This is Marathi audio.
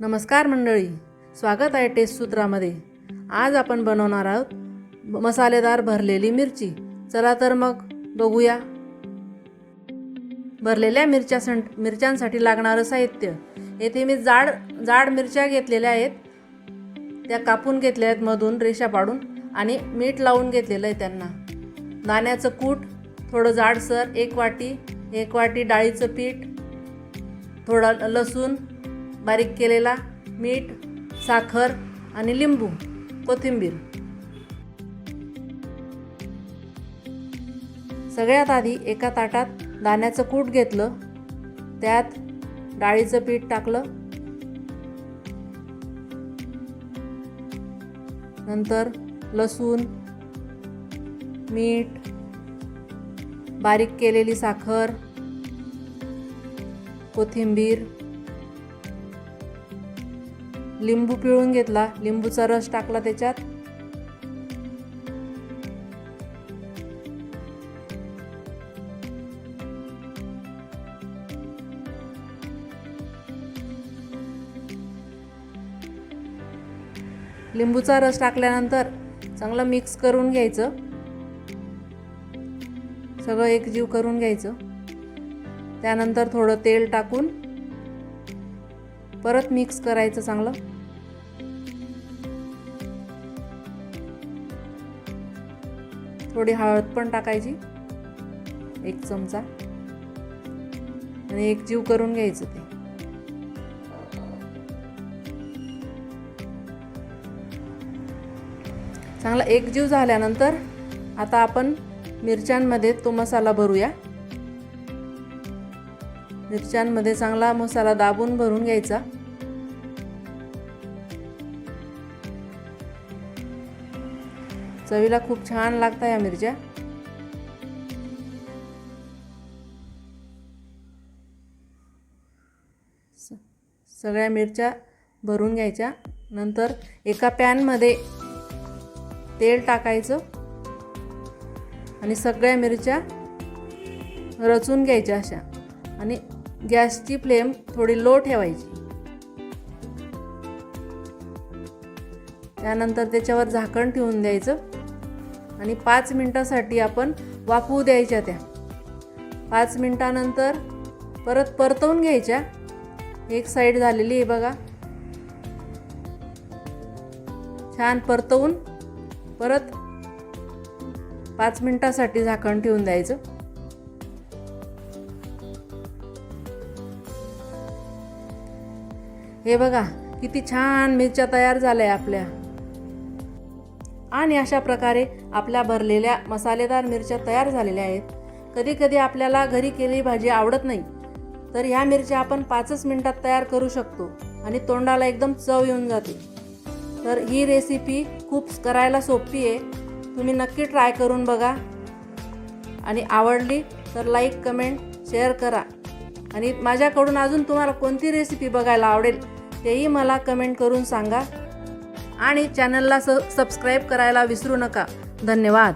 नमस्कार मंडळी स्वागत आहे टेस्ट सूत्रामध्ये. आज आपण बनवणार आहोत मसालेदार भरलेली मिरची. चला तर मग बघूया. भरलेल्या मिरच्या सं मिरच्यांसाठी लागणारं साहित्य. येथे मी जाड जाड मिरच्या घेतलेल्या आहेत. त्या कापून घेतल्या आहेत मधून रेषा पाडून आणि मीठ लावून घेतलेलं आहे त्यांना. दाण्याचं कूट थोडं जाडसर एक वाटी एक वाटी डाळीचं पीठ थोडा लसूण बारीक केलेला मीठ साखर आणि लिंबू कोथिंबीर. सगळ्यात आधी एका ताटात दाण्याचं कूट घेतलं. त्यात डाळीचं पीठ टाकलं. नंतर लसूण मीठ बारीक केलेली साखर कोथिंबीर लिंबू पिळून घेतला. लिंबूचा रस टाकला त्याच्यात. लिंबूचा रस टाकल्यानंतर चांगलं मिक्स करून घ्यायचं. सगळं एकजीव करून घ्यायचं. त्यानंतर थोडं तेल टाकून परत मिक्स करायचं चांगलं. थोडी हळद पण टाकायची. एक चमचा. आणि एक जीव करून घ्यायचं ते. चांगला एकजीव झाल्यानंतर आता आपण मिरच्यांमध्ये तो मसाला भरूया. मिरच्यांमध्ये चांगला मसाला दाबून भरून घ्यायचा. चवीला खूप छान लागतात या मिरच्या. सगळ्या मिरच्या भरून घ्यायच्या. नंतर एका पॅनमध्ये तेल टाकायचं आणि सगळ्या मिरच्या रचून घ्यायच्या अशा. आणि गॅसची फ्लेम थोडी लो ठेवायची. त्यानंतर त्याच्यावर झाकण ठेवून द्यायचं. आणि पाच मिनटासाठी आपण वाफवू द्यायच्या त्या. पाच मिनटानंतर परत परतवून घ्यायच्या. एक साईड झालेली आहे बघा. छान परतवून परत पाच मिनटासाठी झाकण ठेवून द्यायचं. हे बघा किती छान मिरच्या तयार झाल्या आपल्या. आणि अशा प्रकारे आपल्या भरलेल्या मसालेदार मिरच्या तयार झालेल्या आहेत. कधी कधी आपल्याला घरी केलेली भाजी आवडत नाही तर ह्या मिरच्या आपण पाचच मिनटात तयार करू शकतो आणि तोंडाला एकदम चव येऊन जाते. तर ही रेसिपी खूप करायला सोपी आहे. तुम्ही नक्की ट्राय करून बघा. आणि आवडली तर लाईक कमेंट शेअर करा. आणि माझ्याकडून अजून तुम्हाला कोणती रेसिपी बघायला आवडेल तेही मला कमेंट करून सांगा. आणि चॅनलला स सबस्क्राईब करायला विसरू नका. धन्यवाद.